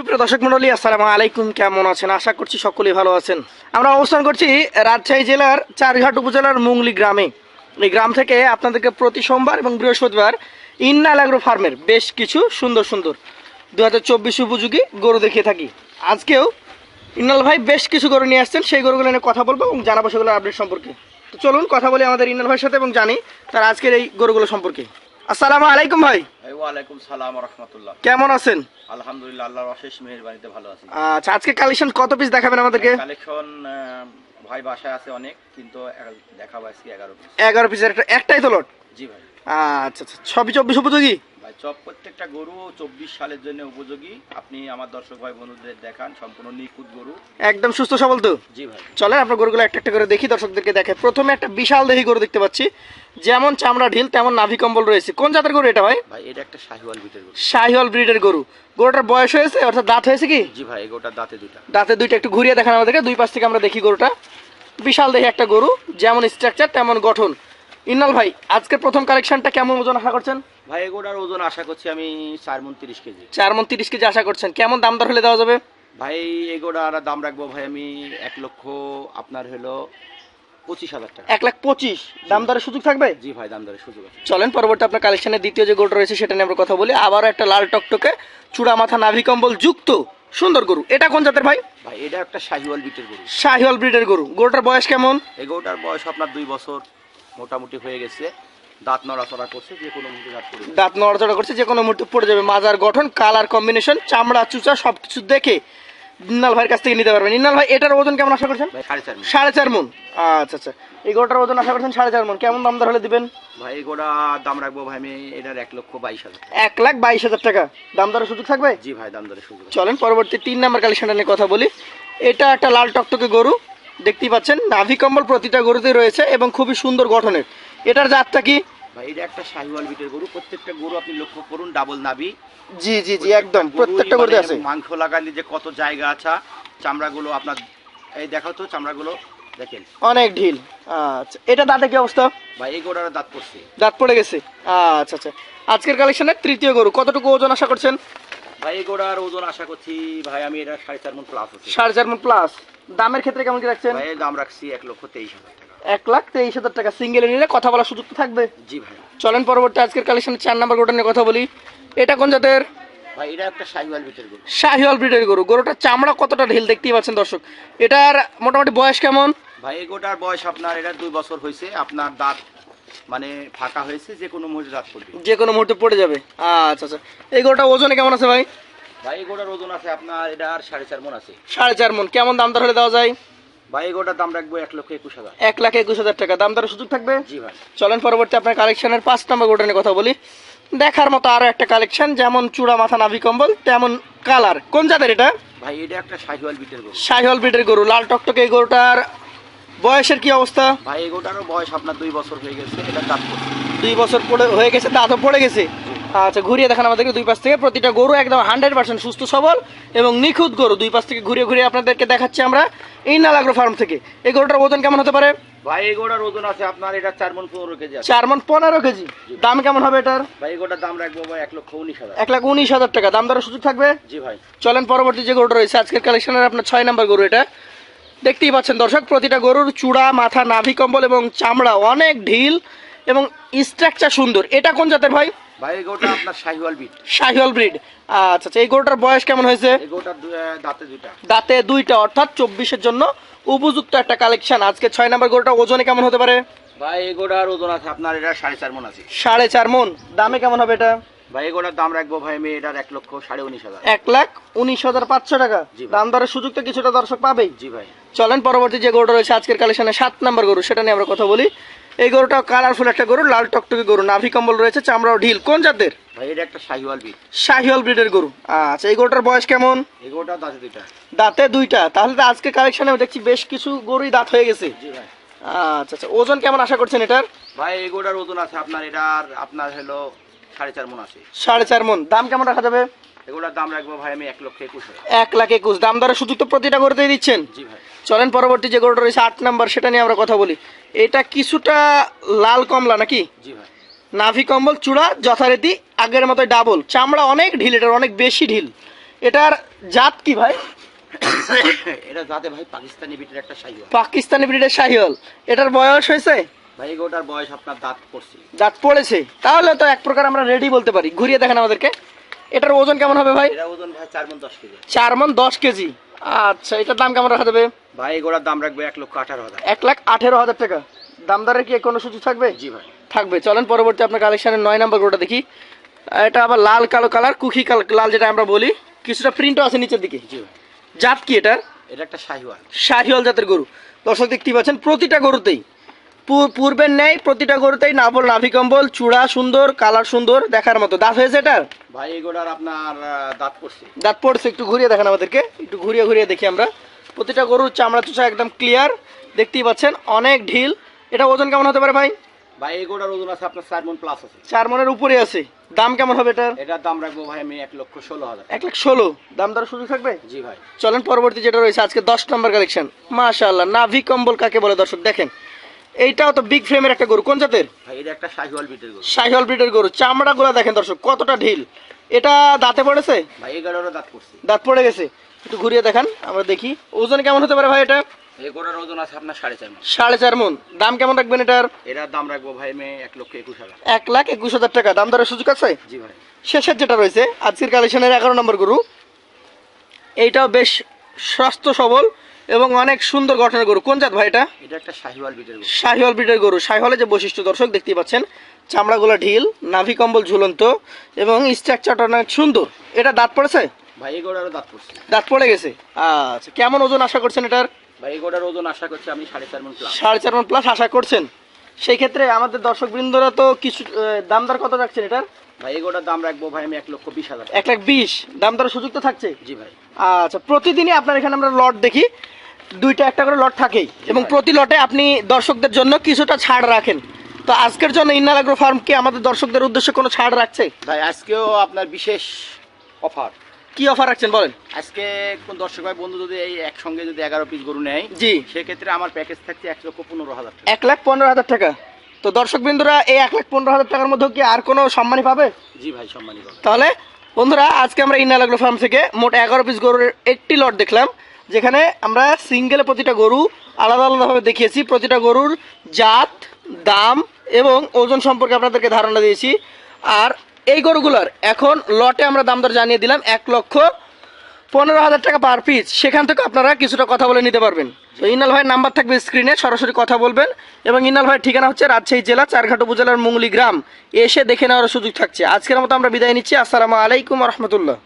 সুপ্রিয় দর্শক মন্ডলী আসসালামু আলাইকুম। কেমন আছেন? আশা করছি সকলেই ভালো আছেন। আমরা অবস্থান করছি রাজশাহী জেলার চারঘাট উপজেলার মুংলি গ্রামে। এই গ্রাম থেকে আপনাদেরকে প্রতি সোমবার এবং বৃহস্পতিবার ইন্নাল অ্যাগ্রো ফার্মের বেশ কিছু সুন্দর সুন্দর দু হাজার চব্বিশ উপযোগী গরু দেখিয়ে থাকি। আজকেও ইন্নাল ভাই বেশ কিছু গরু নিয়ে আসছেন। সেই গরুগুলো নিয়ে কথা বলব এবং জানাব সেগুলোর আপডেট সম্পর্কে। তো চলুন কথা বলি আমাদের ইন্নাল ভাইয়ের সাথে এবং জানি তার আজকের এই গরুগুলো সম্পর্কে। আসসালামু আলাইকুম ভাই। ওয়ালাইকুম সালাম রহমতুল্লাহ। কেমন আছেন? আলহামদুলিল্লাহ আল্লাহর অশেষ মেহেরবানিতে ভালো আছি। আচ্ছা আজকে কালেকশন কত পিস দেখাবেন আমাদেরকে? কালেকশন ভাই বাসায় আছে অনেক কিন্তু দেখাবো আজকে এগারো পিস এগারো পিসের একটা একটাই তো লট জি ভাই। আচ্ছা আচ্ছা ছবি চব্বিশ উপযোগী? চপ প্রত্যেকটা গরু চব্বিশ সালের জন্য উপযোগী। আপনি আমার দর্শক ভাই বন্ধুদের দেখান সম্পূর্ণ নিখুঁত গরু। একদম সুস্থ সবল তো? জি ভাই। চলেন আপনার গরুগুলো একটা একটা করে দেখি দর্শকদেরকে দেখে। প্রথমে একটা বিশাল দেহি গরু দেখতে পাচ্ছি। যেমন চামড়া ঢিল তেমন নাভি কম্বল রয়েছে। কোন জাতের গরু এটা ভাই? ভাই এটা একটা শাহিওয়াল বিটের গরু। শাহিওয়াল ব্রিডের গরু। গরুটার বয়স হয়েছে অর্থাৎ দাঁত হয়েছে কি? জি ভাই গরুটার দাঁতে দুইটা। দাঁতে দুইটা একটু ঘুরিয়ে দেখান আমাদেরকে। দুই পাশ থেকে আমরা দেখি গরুটা। বিশাল দেহি একটা গরু যেমন স্ট্রাকচার তেমন গঠন। ইন্নাল ভাই আজকের প্রথম কালেকশনটা কেমন ওজন আশা করছেন? ভাই এই গরুটার ওজন আশা করছি আমি চার মন তিরিশ কেজি। চার মন তিরিশ কেজি আশা করছেন। কেমন দাম দর হলে দেওয়া যাবে? ভাই এই গরুটার দাম রাখব ভাই আমি এক লক্ষ আপনার হলো পঁচিশ হাজার টাকা। এক লাখ পঁচিশ। দাম দরের সুযোগ থাকবে? জি ভাই দাম দরের সুযোগ আছে। চলেন পরবর্তী আপনার কালেকশনের দ্বিতীয় যে গরুটা রয়েছে সেটা নিয়ে আমরা কথা বলি। আবারও একটা লাল টকটকে চূড়া মাথা নাভি কম্বল যুক্ত সুন্দর গরু। এটা কোন জাতের ভাই? ভাই এটা একটা শাহিওয়াল বিটের গরু। শাহিওয়াল ব্রিডের গরু। গরুটার বয়স কেমন? এই গরুটার বয়স আপনার দুই বছর। মোটামুটি হয়ে গেছে। দাঁত নড়াচড়া করছে যে কোনো মুহূর্তে দাঁত পড়ে দাঁত নড়াচড়া করছে যে কোনো মুহূর্তে পড়ে যাবে। মাজার গঠন কালার কম্বিনেশন চামড়া চুচা সব কিছু দেখে ইন্নাল ভাইয়ের কাছ থেকে নিতে পারবেন। ইন্নাল ভাই এটার ওজন কেমন আশা করছেন? সাড়ে চার মন। আচ্ছা আচ্ছা। এই গরুটার ওজন আশা করছেন সাড়ে চার মন। কেমন দাম দর হলে দিবেন? ভাই এই গোটা দাম রাখব ভাই আমি এটার এক লক্ষ বাইশ হাজার এক লাখ বাইশ হাজার টাকা। দাম দরের সুযোগ থাকবে? জি ভাই দাম দরে সুযোগ চলেন পরবর্তী তিন নাম্বার কালেকশনটা নিয়ে কথা বলি। এটা একটা লাল টকটকে গরু। দেখতেই পাচ্ছেন নাভি কম্বল প্রতিটা গরুতে রয়েছে এবং খুবই সুন্দর গঠনের। এটার জাতটা কি? এটা একটা শাহিওয়াল বিটের গরু। প্রত্যেকটা গরু আপনি লক্ষ্য করুন ডাবল নাবি জি জি জি একদম প্রত্যেকটা গরুতে আছে। মাংস লাগালে যে কত জায়গা আছে চামড়াগুলো আপনার এই দেখাও তো চামড়াগুলো দেখেন। অনেক ঢিল। আচ্ছা এটা দাঁতে কি অবস্থা? ভাই এই গরুটার দাঁত পড়ছে। দাঁত পড়ে গেছে। আচ্ছা আচ্ছা। আজকের কালেকশনের তৃতীয় গরু কতটুকু ওজন আশা করছেন? ভাই এই গরুটার ওজন আশা করছি ভাই আমি এটা সাড়ে চার মন প্লাস আছে সাড়ে চার মন প্লাস দামের ক্ষেত্রে কেমন কি রাখছেন? ভাই দাম রাখছি এক লক্ষ তেইশ হাজার টাকা। এক লাখ তেইশ হাজার টাকা। সিঙ্গেলে নিলে কথা বলার সুযোগ তো থাকবে। জি ভাই। চলেন পরবর্তী আজকের কালেকশনের চার নাম্বার গরুটা নিয়ে কথা বলি। এটা কোন জাতের? ভাই এটা একটা শাহিওয়াল বিটের গরু। শাহিওয়াল ব্রিডের গরু। গরুটার চামড়া কতটা ঢিল দেখতেই পাচ্ছেন দর্শক? এটার মোটামুটি বয়স কেমন? ভাই এই গোটার বয়স আপনার এটা দুই বছর হয়েছে আপনার দাঁত মানে ফাঁকা হয়েছে যে কোনো মুহূর্তে দাঁত পড়বে। যে কোনো মুহূর্তে পড়ে যাবে। আচ্ছা আচ্ছা। এই গরুটা ওজনে কেমন আছে ভাই? ভাই এই গোটার ওজন আছে আপনার এটা আর সাড়ে চার মন আছে। সাড়ে চার মন। কেমন দাম দর হলে দেওয়া যায়? ভাই এই গোটার দাম রাখব এক লক্ষ একুশ হাজার। এক লাখ একুশ হাজার টাকা। দাম দরের সুযোগ থাকবে? জি ভাই। চলেন পরবর্তী আপনার কালেকশনের পাঁচ নম্বর গরুটা নিয়ে কথা বলি। দেখার মতো আরও একটা কালেকশন যেমন চূড়া মাথা নাভি কম্বল তেমন কালার। কোন জাতের এটা? ভাই এটা একটা শাহিওয়াল বিটের গরু। শাহিওয়াল ব্রিডের গরু। লাল টকটকে এই গরুটার বয়সের কি অবস্থা? ভাই এই গোটারও বয়স আপনার দুই বছর হয়ে গেছে এটা দাঁত দুই বছর পড়ে হয়ে গেছে দাঁতও পড়ে গেছে। আচ্ছা ঘুরিয়ে দেখান আমাদেরকে দুই পাশ থেকে। প্রতিটা গরু একদম হান্ড্রেড পার্সেন্ট সুস্থ সবল এবং নিখুঁত গরু। দুই পাশ থেকে ঘুরিয়ে ঘুরিয়ে আপনাদেরকে দেখাচ্ছি আমরা এই নালাগ্রো ফার্ম থেকে। এই গরুটার ওজন কেমন হতে পারে? ভাই এই গোটার ওজন আছে আপনার এটা চার মন পনেরো কেজি আছে। চার মন পনেরো কেজি। দাম কেমন হবে এটার? ভাই গোটার দাম রাখব ভাই এক লক্ষ উনিশ হাজার। এক লাখ উনিশ হাজার টাকা। দাম দরের সুযোগ থাকবে? জি ভাই। চলেন পরবর্তী যে গরুটা রয়েছে আজকের কালেকশনের আপনার ছয় নম্বর গরু এটা। দেখতেই পাচ্ছেন দর্শক প্রতিটা গরুর চূড়া মাথা নাভি কম্বল এবং চামড়া অনেক ঢিল এবং স্ট্রাকচার সুন্দর। এটা কোন জাতের ভাই? ভাই এই আপনার শাহিওয়াল শাহিওয়াল ব্রিড আচ্ছা আচ্ছা এই গরুটার বয়স কেমন হয়েছে? এই দাঁতে দুইটা। দাঁতে দুইটা অর্থাৎ চব্বিশের জন্য উপযুক্ত একটা কালেকশন আজকে ছয় নম্বর গরুটা ওজনে কেমন হতে পারে? ভাই এই ওজন আছে আপনার এটা সাড়ে চার মন আছে। সাড়ে চার মন। দামে কেমন হবে এটা? ভাই এই গোটার দাম রাখব ভাই আমি এটার এক লক্ষ সাড়ে উনিশ হাজার। এক লাখ উনিশ হাজার পাঁচশো টাকা। দাম দরের সুযোগ তো কিছুটা দর্শক পাবেই। জি ভাই। চলেন পরবর্তী যে গরুটা রয়েছে আজকের কালেকশনে সাত নম্বর গরু সেটা নিয়ে আমরা কথা বলি। এই গরুটা কালারফুল একটা গরু লাল টকটকে গরু নাভি কম্বল রয়েছে চামড়াও ঢিল। কোন জাতের? ভাই এটা একটা শাহিওয়াল বিট শাহিওয়াল ব্রিডের গরু। আচ্ছা এই গরুটার বয়স কেমন? এই দাঁতে দুইটা। দাঁতে দুইটা। তাহলে তো আজকে কালেকশনে দেখছি বেশ কিছু গরুই দাঁত হয়ে গেছে। জি ভাই। আচ্ছা আচ্ছা ওজন কেমন আশা করছেন এটার? ভাই এই গোটার ওজন আছে আপনার এটার আপনার হলো সাড়ে চার মন আছে। সাড়ে চার মন। দাম কেমন রাখা যাবে? এগুলোর দাম রাখব ভাই আমি এক লক্ষ একুশ এক লাখ একুশ। দাম দরের সুযোগ তো প্রতিটা গরুতেই দিচ্ছেন? জি ভাই। চলেন পরবর্তী যে গরুটা রয়েছে আট নাম্বার সেটা নিয়ে আমরা কথা বলি। এটা কিছুটা লাল কমলা নাকি? জি ভাই। নাভি কম্বল চূড়া যথারীতি আগের মতো ডাবল চামড়া অনেক ঢিল এটার অনেক বেশি ঢিল। এটার জাত কি ভাই? এটা যাতে ভাই পাকিস্তানি বিটের একটা সাইওয়াল পাকিস্তানি ব্রিডের শাহিওয়াল। এটার বয়স হয়েছে? ভাই বয়স আপনার দাঁত পড়ছে। দাঁত পড়েছে। তাহলে তো এক প্রকার আমরা রেডি বলতে পারি। ঘুরিয়ে দেখেন আমাদেরকে। এটার ওজন কেমন হবে ভাই? এটা ওজন ভাই চার মন দশ কেজি। আচ্ছা এটার দাম কেমন রাখা যাবে? ভাই গোড়ার দাম রাখবে এক লক্ষ আঠারো হাজার। এক লাখ আঠেরো হাজার টাকা। দামদারের কি কোনো সুযোগ থাকবে? জি ভাই। থাকবে। চলেন পরবর্তী আপনার কালেকশনের নয় নাম্বার গরুটা দেখি। এটা আবার লাল কালো কালার কুকি কাল লাল যেটা আমরা বলি। কিছুটা প্রিন্টও আছে নিচের দিকে। জি জাত কি এটা এটা একটা শাহিওয়াল। শাহিওয়াল জাতের গরু। দর্শক দেখতে পাচ্ছেন প্রতিটা গরুতেই পূর্বের ন্যায় প্রতিটা গরুতেই নাবল নাভি কম্বল চূড়া সুন্দর কালার সুন্দর দেখার মতো। দাঁত হয়েছে এটার? ভাই এই গোড়ার আপনার দাঁত পড়ছে। দাঁত পড়ছে একটু ঘুরিয়ে দেখেন আমাদেরকে। একটু ঘুরিয়ে ঘুরিয়ে দেখি আমরা। প্রতিটা গরুর চামড়া চুচা একদম ক্লিয়ার দেখতেই পাচ্ছেন অনেক ঢিল। এটা ওজন কেমন হতে পারে ভাই? ভাই এই গোড়ার ওজন আছে আপনার চার মন প্লাস আছে। চার মনের উপরে আছে। দাম কেমন হবে এটার? এটার দাম রাখব ভাই আমি এক লক্ষ ষোলো হাজার এক লাখ ষোলো। দাম দর সুযোগ থাকবে? জি ভাই। চলেন পরবর্তী যেটা রয়েছে আজকে দশ নম্বর কালেকশন মাশাআল্লাহ নাভি কম্বল কাকে বলে দর্শক দেখেন। এইটাও তো বিগ ফ্রেমের একটা গরু। কোন জাতের? ভাই এটা একটা শাহিওয়াল বিটের গরু। শাহিওয়াল ব্রিডের গরু। চামড়াগুলো দেখেন দর্শক কতটা ঢিল। এটা দাঁতে পড়েছে? ভাই দাঁত পড়ছে। দাঁত পড়ে গেছে। একটু ঘুরিয়ে দেখান আমরা দেখি। ওজন কেমন হতে পারে ভাই এটা? এই ওজন আছে আপনার সাড়ে চার মন। সাড়ে চার মন। দাম কেমন রাখবেন এটার? এটার দাম রাখব ভাই আমি এক লক্ষ একুশ হাজার। এক লাখ একুশ হাজার টাকা। দাম দরের সুযোগ আছে? জি ভাই। শেষের যেটা রয়েছে আজকের কালেকশনের এগারো নম্বর গরু। এইটাও বেশ স্বাস্থ্য সবল। এবং অনেক সুন্দর গঠনের গরু। কোন জাত ভাই এটা? শাহিওয়াল বিটের গরু। শাহিওয়াল ব্রিডের গরু। শাহিওয়ালের যে বৈশিষ্ট্য দর্শক দেখতেই পাচ্ছেন চামড়াগুলো ঢিল নাভি কম্বল ঝুলন্ত এবং স্ট্রাকচারটা অনেক সুন্দর। এটা দাঁত পড়েছে? ভাই এই দাঁত পড়ছে। দাঁত পড়ে গেছে? আচ্ছা কেমন ওজন আশা করছেন এটার? ভাই এই ওজন আশা করছি আমি সাড়ে চার মন প্লাস সাড়ে চার মন প্লাস আশা করছেন? সেই ক্ষেত্রে আমাদের দর্শক বৃন্দরা তো কিছু আহ, দাম দর কত রাখছেন এটার? ভাই এই দাম রাখব ভাই আমি এক লক্ষ বিশ হাজার এক লাখ বিশ। দাম দরের সুযোগ তো থাকছে? জি ভাই। আচ্ছা প্রতিদিনই আপনার এখানে আমরা লট দেখি। দুইটা একটা করে লট থাকেই। এবং প্রতি লটে আপনি দর্শকদের জন্য কিছুটা ছাড় রাখেন। তো আজকের জন্য ইন্নাল আগ্রো ফার্ম কি আমাদের দর্শকদের উদ্দেশ্যে কোনো ছাড় রাখছে? ভাই আজকেও আপনার বিশেষ অফার। কি অফার রাখছেন বলেন? আজকে কোন দর্শক ভাই বন্ধু যদি এই একসঙ্গে যদি এগারো পিস গরু নেয় জি। সেক্ষেত্রে আমার প্যাকেজ থাকছে এক লক্ষ পনেরো হাজার টাকা। এক লাখ পনেরো হাজার টাকা। তো দর্শক বিন্দুরা এই এক লাখ পনেরো হাজার টাকার মধ্যে কি আর কোনো সম্মানই পাবে? জি ভাই সম্মানী পাবে। তাহলে বন্ধুরা আজকে আমরা ইন্নাল আগ্রো ফার্ম থেকে মোট এগারো পিস গরুর একটি লট দেখলাম। যেখানে আমরা সিঙ্গেল প্রতিটা গরু আলাদা আলাদাভাবে দেখিয়েছি। প্রতিটা গরুর জাত, দাম এবং ওজন সম্পর্কে আপনাদেরকে ধারণা দিয়েছি। আর এই গরুগুলোর এখন লটে আমরা দাম দর জানিয়ে দিলাম এক লক্ষ পনেরো হাজার টাকা পার পিস সেখান থেকে আপনারা কিছুটা কথা বলে নিতে পারবেন। তো ইনাল ভাইয়ের নাম্বার থাকবে স্ক্রিনে সরাসরি কথা বলবেন। এবং ইনাল ভাইয়ের ঠিকানা হচ্ছে রাজশাহী জেলা, চারঘাট উপজেলার মুঙ্গলি গ্রাম। এসে দেখে নেওয়ার সুযোগ থাকছে। আজকের মতো আমরা বিদায় নিচ্ছি। আসসালামু আলাইকুম রহমতুল্লাহ।